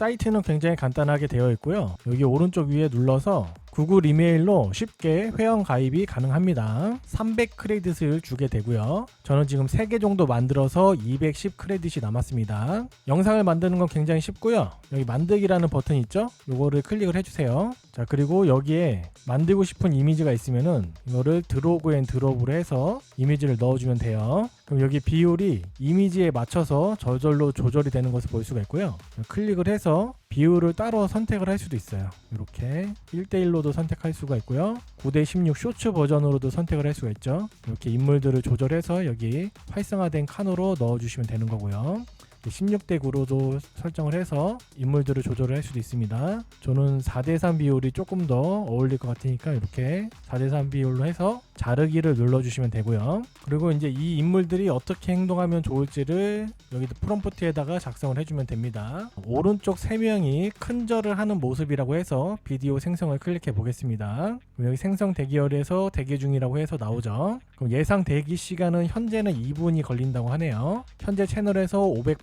사이트는 굉장히 간단하게 되어 있고요. 여기 오른쪽 위에 눌러서 구글 이메일로 쉽게 회원 가입이 가능합니다. 300 크레딧을 주게 되고요. 저는 지금 3개 정도 만들어서 210 크레딧이 남았습니다. 영상을 만드는 건 굉장히 쉽고요. 여기 만들기라는 버튼 있죠? 이거를 클릭을 해주세요. 자 그리고 여기에 만들고 싶은 이미지가 있으면은 이거를 드로그 앤 드롭을 해서 이미지를 넣어주면 돼요. 그럼 여기 비율이 이미지에 맞춰서 저절로 조절이 되는 것을 볼 수가 있고요. 클릭을 해서 비율을 따로 선택을 할 수도 있어요. 이렇게 1대1로 도 선택할 수가 있고요. 9대16 쇼츠 버전으로도 선택을 할 수가 있죠. 이렇게 인물들을 조절해서 여기 활성화된 칸으로 넣어주시면 되는 거고요. 16대 9로도 설정을 해서 인물들을 조절을 할 수도 있습니다. 저는 4대 3 비율이 조금 더 어울릴 것 같으니까 이렇게 4대 3 비율로 해서 자르기를 눌러주시면 되고요. 그리고 이제 이 인물들이 어떻게 행동하면 좋을지를 여기 프롬프트에다가 작성을 해주면 됩니다. 오른쪽 3명이 큰 절을 하는 모습이라고 해서 비디오 생성을 클릭해 보겠습니다. 여기 생성 대기열에서 대기 중이라고 해서 나오죠. 그럼 예상 대기 시간은 현재는 2분이 걸린다고 하네요. 현재 채널에서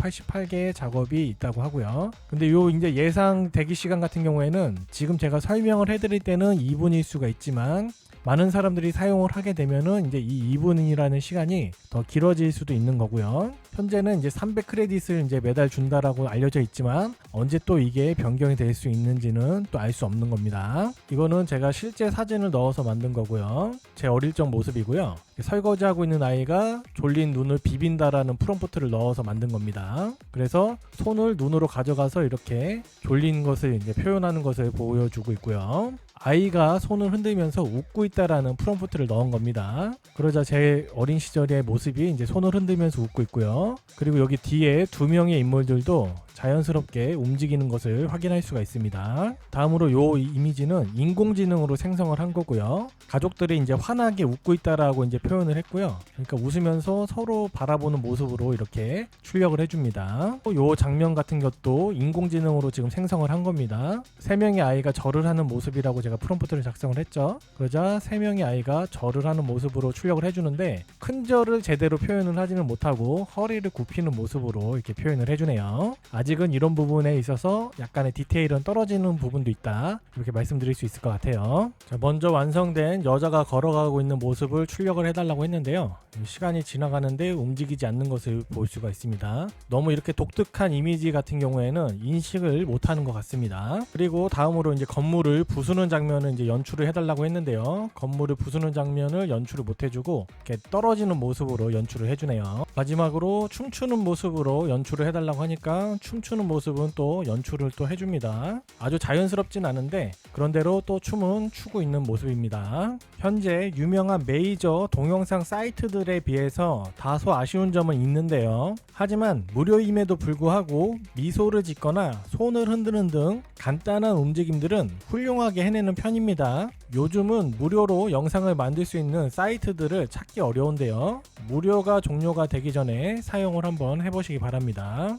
588개의 작업이 있다고 하고요. 근데 요 이제 예상 대기 시간 같은 경우에는 지금 제가 설명을 해드릴 때는 2분일 수가 있지만 많은 사람들이 사용을 하게 되면은 이제 이 2분이라는 시간이 더 길어질 수도 있는 거고요. 현재는 이제 300 크레딧을 이제 매달 준다라고 알려져 있지만 언제 또 이게 변경이 될 수 있는지는 또 알 수 없는 겁니다. 이거는 제가 실제 사진을 넣어서 만든 거고요. 제 어릴 적 모습이고요. 설거지하고 있는 아이가 졸린 눈을 비빈다라는 프롬프트를 넣어서 만든 겁니다. 그래서 손을 눈으로 가져가서 이렇게 졸린 것을 이제 표현하는 것을 보여주고 있고요. 아이가 손을 흔들면서 웃고 있다라는 프롬프트를 넣은 겁니다. 그러자 제 어린 시절의 모습이 이제 손을 흔들면서 웃고 있고요. 그리고 여기 뒤에 두 명의 인물들도 자연스럽게 움직이는 것을 확인할 수가 있습니다. 다음으로 요 이미지는 인공지능으로 생성을 한 거고요. 가족들이 이제 환하게 웃고 있다라고 이제 표현을 했고요. 그러니까 웃으면서 서로 바라보는 모습으로 이렇게 출력을 해줍니다. 또요 장면 같은 것도 인공지능으로 지금 생성을 한 겁니다. 세 명의 아이가 절을 하는 모습이라고 제가 프롬프트를 작성을 했죠. 그러자 세 명의 아이가 절을 하는 모습으로 출력을 해주는데 큰 절을 제대로 표현을 하지는 못하고 허리를 굽히는 모습으로 이렇게 표현을 해주네요. 아직 은 이런 부분에 있어서 약간의 디테일은 떨어지는 부분도 있다. 이렇게 말씀드릴 수 있을 것 같아요. 자, 먼저 완성된 여자가 걸어가고 있는 모습을 출력을 해달라고 했는데요. 시간이 지나가는데 움직이지 않는 것을 볼 수가 있습니다. 너무 이렇게 독특한 이미지 같은 경우에는 인식을 못하는 것 같습니다. 그리고 다음으로 이제 건물을 부수는 장면을 이제 연출을 해달라고 했는데요. 건물을 부수는 장면을 연출을 못 해주고 이렇게 떨어지는 모습으로 연출을 해주네요. 마지막으로 춤추는 모습으로 연출을 해달라고 하니까 춤추는 모습은 또 연출을 또 해줍니다. 아주 자연스럽진 않은데 그런대로 또 춤은 추고 있는 모습입니다. 현재 유명한 메이저 동영상 사이트들에 비해서 다소 아쉬운 점은 있는데요. 하지만 무료임에도 불구하고 미소를 짓거나 손을 흔드는 등 간단한 움직임들은 훌륭하게 해내는 편입니다. 요즘은 무료로 영상을 만들 수 있는 사이트들을 찾기 어려운데요. 무료가 종료가 되기 전에 사용을 한번 해보시기 바랍니다.